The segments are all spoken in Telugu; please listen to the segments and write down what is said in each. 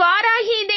இவ்வாறாகி இதை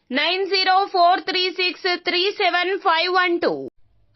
nine zero four three six three seven five one two.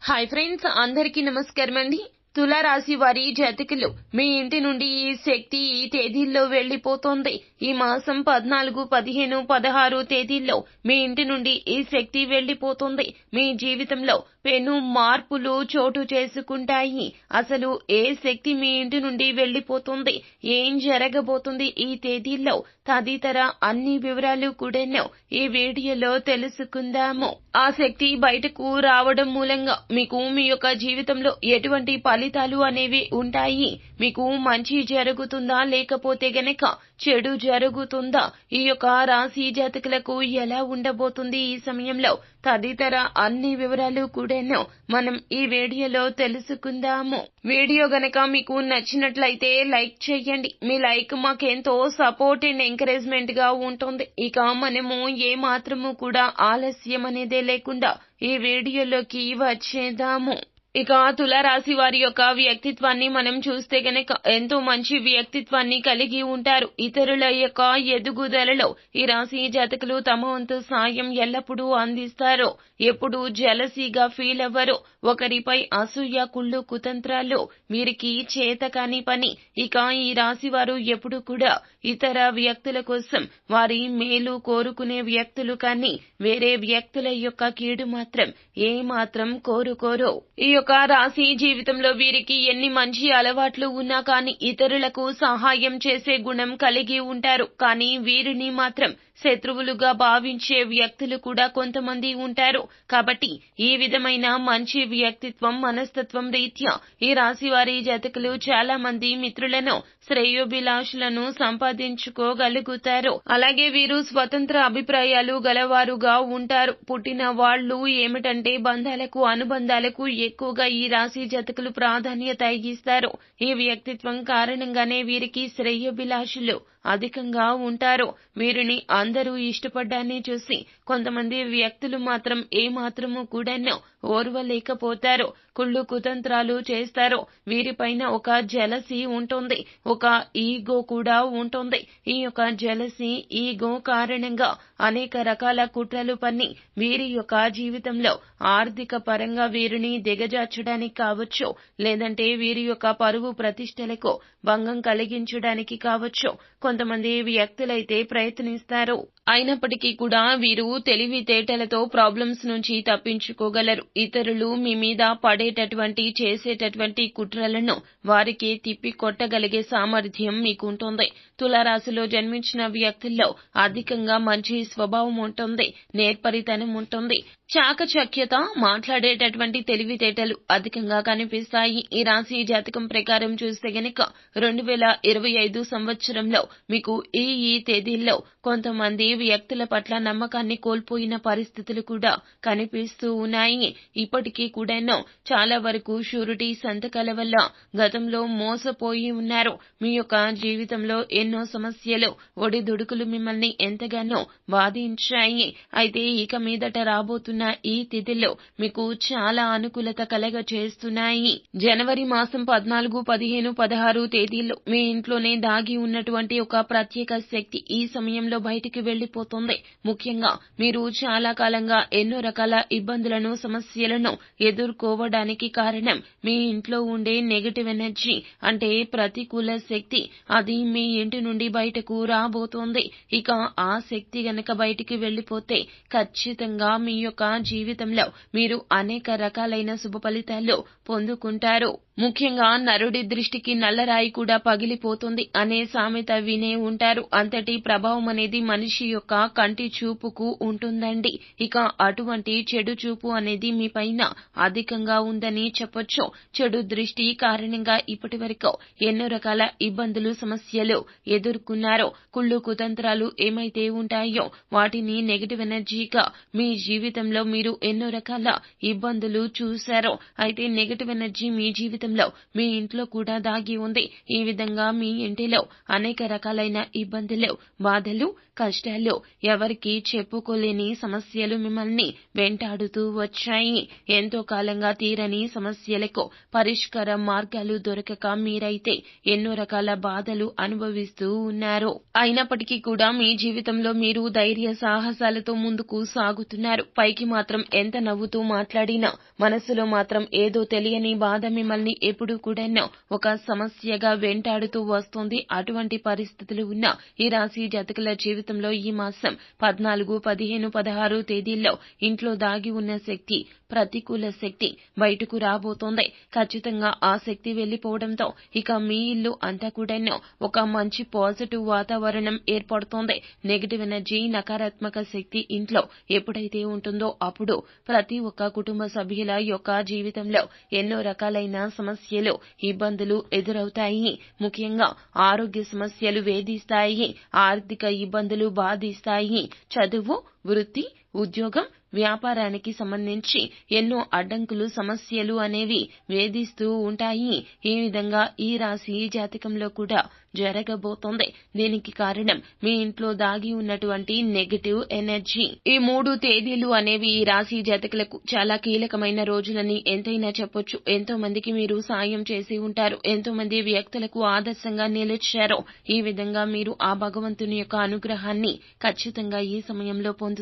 Hi friends అందరికీ నమస్కారం అండి. తులారాశి వారి జాతకులు మీ ఇంటి నుండి ఈ శక్తి ఈ తేదీల్లో వెళ్ళిపోతోంది ఈ మాసం పద్నాలుగు పదిహేను పదహారు తేదీల్లో మీ ఇంటి నుండి ఈ శక్తి వెళ్ళిపోతుంది మీ జీవితంలో పెను మార్పులు చోటు చేసుకుంటాయి. అసలు ఏ శక్తి మీ ఇంటి నుండి వెళ్ళిపోతుంది ఏం జరగబోతుంది ఈ తేదీల్లో? తదితర అన్ని వివరాలు కూడాను ఈ వీడియోలో తెలుసుకుందాము. ఆ శక్తి బయటకు రావడం మూలంగా మీకు మీ యొక్క జీవితంలో ఎటువంటి ఫలితాలు అనేవి ఉంటాయి? మీకు మంచి జరుగుతుందా? లేకపోతే గనక చెడు జరుగుతుందా? ఈ యొక్క రాశి జాతకులకు ఎలా ఉండబోతుంది ఈ సమయంలో? తదితర అన్ని వివరాలు కూడాను మనం ఈ వీడియోలో తెలుసుకుందాము. వీడియో గనక మీకు నచ్చినట్లయితే లైక్ చేయండి. మీ లైక్ మాకెంతో సపోర్ట్ అండ్ ఎంకరేజ్మెంట్గా ఉంటుంది. ఇక మనము ఏ మాత్రము కూడా ఆలస్యం అనేదే లేకుండా ఈ వీడియోలోకి వచ్చేద్దాము. ఇక తులారాశి వారి యొక్క వ్యక్తిత్వాన్ని మనం చూస్తే గనక ఎంతో మంచి వ్యక్తిత్వాన్ని కలిగి ఉంటారు. ఇతరుల యొక్క ఎదుగుదలలో ఈ రాశి జాతకులు తమ వంతు సాయం ఎల్లప్పుడూ అందిస్తారు ఎప్పుడు జలసీగా ఫీల్ అవ్వరు ఒకరిపై అసూయ కుళ్ళు కుతంత్రాలు వీరికి చేత కాని పని. ఇక ఈ రాశి వారు ఎప్పుడు కూడా ఇతర వ్యక్తుల కోసం వారి మేలు కోరుకునే వ్యక్తులు కానీ వేరే వ్యక్తుల యొక్క కీడు మాత్రం ఏ మాత్రం కోరుకోరు. ఈ యొక్క రాశి జీవితంలో వీరికి ఎన్ని మంచి అలవాట్లు ఉన్నా కానీ ఇతరులకు సహాయం చేసే గుణం కలిగి ఉంటారు. కానీ వీరిని మాత్రం శత్రువులుగా భావించే వ్యక్తులు కూడా కొంతమంది ఉంటారు. కాబట్టి ఈ విధమైన మంచి వ్యక్తిత్వం మనస్తత్వం రీత్యా ఈ రాశి వారి జాతకులు చాలా మంది మిత్రులను శ్రేయోభిలాషులను సంపాదించుకోగలుగుతారు. అలాగే వీరు స్వతంత్ర అభిప్రాయాలు గలవారుగా ఉంటారు. పుట్టిన వాళ్ళు ఏమిటంటే బంధాలకు అనుబంధాలకు ఎక్కువగా ఈ రాశి జతకులు ప్రాధాన్యత ఇస్తారు. ఈ వ్యక్తిత్వం కారణంగానే వీరికి శ్రేయోభిలాషులు అధికంగా ఉంటారు. వీరిని అందరూ ఇష్టపడ్డాన్ని చూసి కొంతమంది వ్యక్తులు మాత్రం ఏమాత్రము కూడాను ఓర్వలేకపోతారు. కుళ్ళు కుతంత్రాలు చేస్తారు. వీరిపైన ఒక జలసి ఉంటుంది. ఒక ఈగో కూడా ఉంటుంది. ఈ యొక్క జలసి ఈగో కారణంగా అనేక రకాల కుట్రలు పన్ని వీరి యొక్క జీవితంలో ఆర్థిక పరంగా వీరిని దిగజార్చడానికి కావచ్చు లేదంటే వీరి యొక్క పరువు ప్రతిష్టలకు భంగం కలిగించడానికి కావచ్చు. కొంతమంది వ్యక్తులైతే ప్రయత్నిస్తారు. అయినప్పటికీ కూడా వీరు తెలివితేటలతో ప్రాబ్లమ్స్ నుంచి తప్పించుకోగలరు. ఇతరులు మీ మీద పడేటటువంటి చేసేటటువంటి కుట్రలను వారికి తిప్పి కొట్టగలిగే సామర్థ్యం మీకుంటుంది. తులారాశిలో జన్మించిన వ్యక్తుల్లో అధికంగా మంచి స్వభావం ఉంటుంది నేర్పరితనం ఉంటుంది. చాకచక్యత మాట్లాడేటటువంటి తెలివితేటలు అధికంగా కనిపిస్తాయి. ఈ రాశి జాతకం ప్రకారం చూస్తే గనక రెండు వేల ఇరవై ఐదు సంవత్సరంలో మీకు ఈ ఈ తేదీల్లో కొంతమంది వ్యక్తుల పట్ల నమ్మకాన్ని కోల్పోయిన పరిస్థితులు కూడా కనిపిస్తూ ఉన్నాయి. ఇప్పటికీ కూడాను చాలా వరకు షూరిటీ సంతకాల వల్ల గతంలో మోసపోయి ఉన్నారు. మీ యొక్క జీవితంలో ఎన్నో సమస్యలు ఒడిదుడుకులు మిమ్మల్ని ఎంతగానో బాధించాయి. అయితే ఇక మీదట రాబోతున్న ఈ తిథిలో మీకు చాలా అనుకూలత కలగ చేస్తున్నాయి జనవరి మాసం పద్నాలుగు పదిహేను పదహారు తేదీల్లో మీ ఇంట్లోనే దాగి ఉన్నటువంటి ఒక ప్రత్యేక శక్తి ఈ సమయంలో బయటికి వెళ్ళిపోతుంది ముఖ్యంగా మీరు చాలా కాలంగా ఎన్నో రకాల ఇబ్బందులను సమస్యలను ఎదుర్కోవడానికి కారణం మీ ఇంట్లో ఉండే నెగటివ్ ఎనర్జీ అంటే ప్రతికూల శక్తి. అది మీ ఇంటి నుండి బయటకు రాబోతోంది. ఇక ఆ శక్తి గనక బయటికి వెళ్ళిపోతే ఖచ్చితంగా మీ యొక్క జీవితంలో మీరు అనేక రకాలైన శుభ ఫలితాలు పొందుకుంటారు. ముఖ్యంగా నరుడి దృష్టికి నల్లరాయి కూడా పగిలిపోతుంది. అనే సామెత వినే ఉంటారు. అంతటి ప్రభావం అనేది మనిషి యొక్క కంటి చూపుకు ఉంటుందండి. ఇక అటువంటి చెడు చూపు అనేది మీ పైన అధికంగా ఉందని చెప్పొచ్చు. చెడు దృష్టి కారణంగా ఇప్పటి వరకు ఎన్నో రకాల ఇబ్బందులు సమస్యలు ఎదుర్కొన్నారో కుళ్ళు కుతంత్రాలు ఏమైతే ఉంటాయో వాటిని నెగటివ్ ఎనర్జీగా మీ జీవితంలో మీరు ఎన్నో రకాల ఇబ్బందులు చూశారో అయితే నెగటివ్ ఎనర్జీ మీ జీవితం జీవితంలో మీ ఇంట్లో కూడా దాగి ఉంది. ఈ విధంగా మీ ఇంటిలో అనేక రకాలైన ఇబ్బందులు బాధలు కష్టాలు ఎవరికి చెప్పుకోలేని సమస్యలు మిమ్మల్ని వెంటాడుతూ వచ్చాయి. ఎంతో కాలంగా తీరని సమస్యలకు పరిష్కార మార్గాలు దొరకక మీరైతే ఎన్నో రకాల బాధలు అనుభవిస్తూ ఉన్నారు. అయినప్పటికీ కూడా మీ జీవితంలో మీరు ధైర్య సాహసాలతో ముందుకు సాగుతున్నారు. పైకి మాత్రం ఎంత నవ్వుతూ మాట్లాడినా మనసులో మాత్రం ఏదో తెలియని బాధ మిమ్మల్ని ఎప్పుడు కూడా ఒక సమస్యగా వెంటాడుతూ వస్తుంది. అటువంటి పరిస్థితులు ఉన్న ఈ రాశి జాతకుల జీవితంలో ఈ మాసం పద్నాలుగు పదిహేను పదహారు తేదీల్లో ఇంట్లో దాగి ఉన్న శక్తి ప్రతికూల శక్తి బయటకు రాబోతోంది. ఖచ్చితంగా ఆ శక్తి వెళ్ళిపోవడంతో ఇక మీ ఇల్లు అంతా కూడా ఒక మంచి పాజిటివ్ వాతావరణం ఏర్పడుతోంది. నెగిటివ్ ఎనర్జీ నకారాత్మక శక్తి ఇంట్లో ఎప్పుడైతే ఉంటుందో అప్పుడు ప్రతి ఒక్క కుటుంబ సభ్యుల యొక్క జీవితంలో ఎన్నో రకాలైన సమస్యలు ఇబ్బందులు ఎదురవుతాయి. ముఖ్యంగా ఆరోగ్య సమస్యలు వేధిస్తాయి. ఆర్థిక ఇబ్బందులు బాధిస్తాయి. చదువు వృత్తి ఉద్యోగం వ్యాపారానికి సంబంధించి ఎన్నో అడ్డంకులు సమస్యలు అనేవి వేధిస్తూ ఉంటాయి. ఈ విధంగా ఈ రాశి జాతకంలో కూడా జరగబోతోంది. దీనికి కారణం మీ ఇంట్లో దాగి ఉన్నటువంటి నెగటివ్ ఎనర్జీ ఈ మూడు తేదీలు అనేవి ఈ రాశి జాతకులకు చాలా కీలకమైన రోజులని ఎంతైనా చెప్పొచ్చు. ఎంతో మందికి మీరు సాయం చేసి ఉంటారు. ఎంతో మంది వ్యక్తులకు ఆదర్శంగా నిలిచారు. ఈ విధంగా మీరు ఆ భగవంతుని యొక్క అనుగ్రహాన్ని ఖచ్చితంగా ఈ సమయంలో పొందుతారు.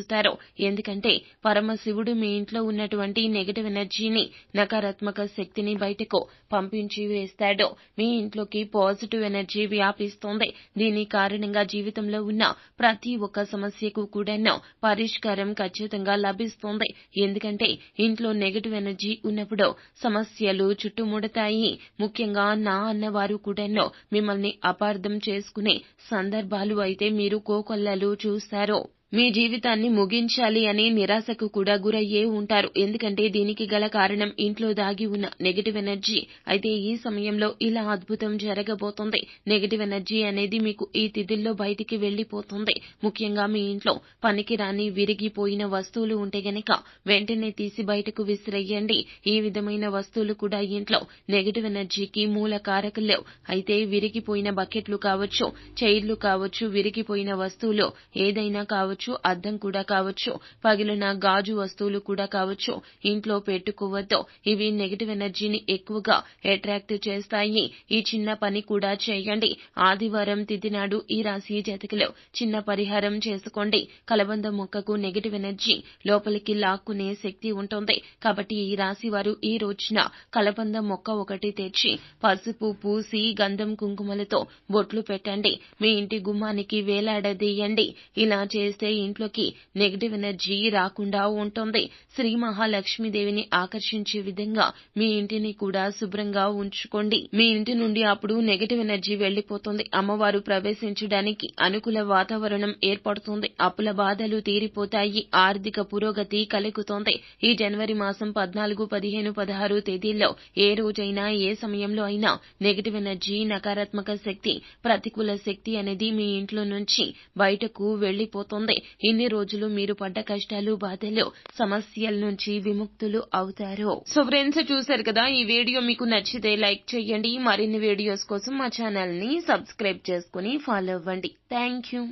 ఎందుకంటే పరమశివుడు మీ ఇంట్లో ఉన్నటువంటి నెగటివ్ ఎనర్జీని నకారాత్మక శక్తిని బయటకు పంపించి వేస్తాడు. మీ ఇంట్లోకి పాజిటివ్ ఎనర్జీ వ్యాపిస్తోంది. దీని కారణంగా జీవితంలో ఉన్న ప్రతి ఒక్క సమస్యకు కూడా పరిష్కారం ఖచ్చితంగా లభిస్తోంది. ఎందుకంటే ఇంట్లో నెగటివ్ ఎనర్జీ ఉన్నప్పుడు సమస్యలు చుట్టుముడతాయి. ముఖ్యంగా నా అన్నవారు కూడా మిమ్మల్ని అపార్థం చేసుకునే సందర్భాలు అయితే మీరు కోకొల్లలు చూస్తారు. మీ జీవితాన్ని ముగించాలి అనే నిరాశకు కూడా గురయ్యే ఉంటారు. ఎందుకంటే దీనికి గల కారణం ఇంట్లో దాగి ఉన్న నెగటివ్ ఎనర్జీ అయితే ఈ సమయంలో ఇలా అద్భుతం జరగబోతోంది. నెగటివ్ ఎనర్జీ అనేది మీకు ఈ తిథుల్లో బయటికి వెళ్ళిపోతుంది ముఖ్యంగా మీ ఇంట్లో పనికిరాని విరిగిపోయిన వస్తువులు ఉంటే గనక వెంటనే తీసి బయటకు విసిరేయండి. ఈ విధమైన వస్తువులు కూడా ఇంట్లో నెగటివ్ ఎనర్జీకి మూల కారకులు అయితే విరిగిపోయిన బకెట్లు కావచ్చు చైర్లు కావచ్చు విరిగిపోయిన వస్తువులు ఏదైనా కావచ్చు అద్దం కూడా కావచ్చు పగిలిన గాజు వస్తువులు కూడా కావచ్చు ఇంట్లో పెట్టుకోవద్దు. ఇవి నెగిటివ్ ఎనర్జీని ఎక్కువగా అట్రాక్ట్ చేస్తాయి. ఈ చిన్న పని కూడా చేయండి. ఆదివారం తిథి నాడు ఈ రాశి జాతకులు చిన్న పరిహారం చేసుకోండి. కలబంద మొక్కకు నెగిటివ్ ఎనర్జీ లోపలికి లాక్కునే శక్తి ఉంటుంది. కాబట్టి ఈ రాశి వారు ఈ రోజున కలబంద మొక్క ఒకటి తెచ్చి పసుపు పూసి గంధం కుంకుమలతో బొట్లు పెట్టండి. మీ ఇంటి గుమ్మానికి వేలాడదీయండి. ఇలా చేస్తే ఇంట్లోకి నెగిటివ్ ఎనర్జీ రాకుండా ఉంటుంది. శ్రీ మహాలక్ష్మీదేవిని ఆకర్షించే విధంగా మీ ఇంటిని కూడా శుభ్రంగా ఉంచుకోండి. మీ ఇంటి నుండి అప్పుడు నెగిటివ్ ఎనర్జీ వెళ్ళిపోతుంది అమ్మవారు ప్రవేశించడానికి అనుకూల వాతావరణం ఏర్పడుతుంది. అప్పుల బాధలు తీరిపోతాయి. ఆర్థిక పురోగతి కలుగుతోంది. ఈ జనవరి మాసం పద్నాలుగు పదిహేను పదహారు తేదీల్లో ఏ రోజైనా ఏ సమయంలో అయినా నెగిటివ్ ఎనర్జీ నకారాత్మక శక్తి ప్రతికూల శక్తి అనేది మీ ఇంట్లో నుంచి బయటకు వెళ్ళిపోతుంది ఇన్ని రోజులు మీరు పడ్డ కష్టాలు బాధలు సమస్యల నుంచి విముక్తులు అవుతారు. సో ఫ్రెండ్స్ చూశారు కదా ఈ వీడియో మీకు నచ్చితే లైక్ చేయండి. మరిన్ని వీడియోస్ కోసం మా ఛానల్ని సబ్స్క్రైబ్ చేసుకుని ఫాలో అవ్వండి. Thank you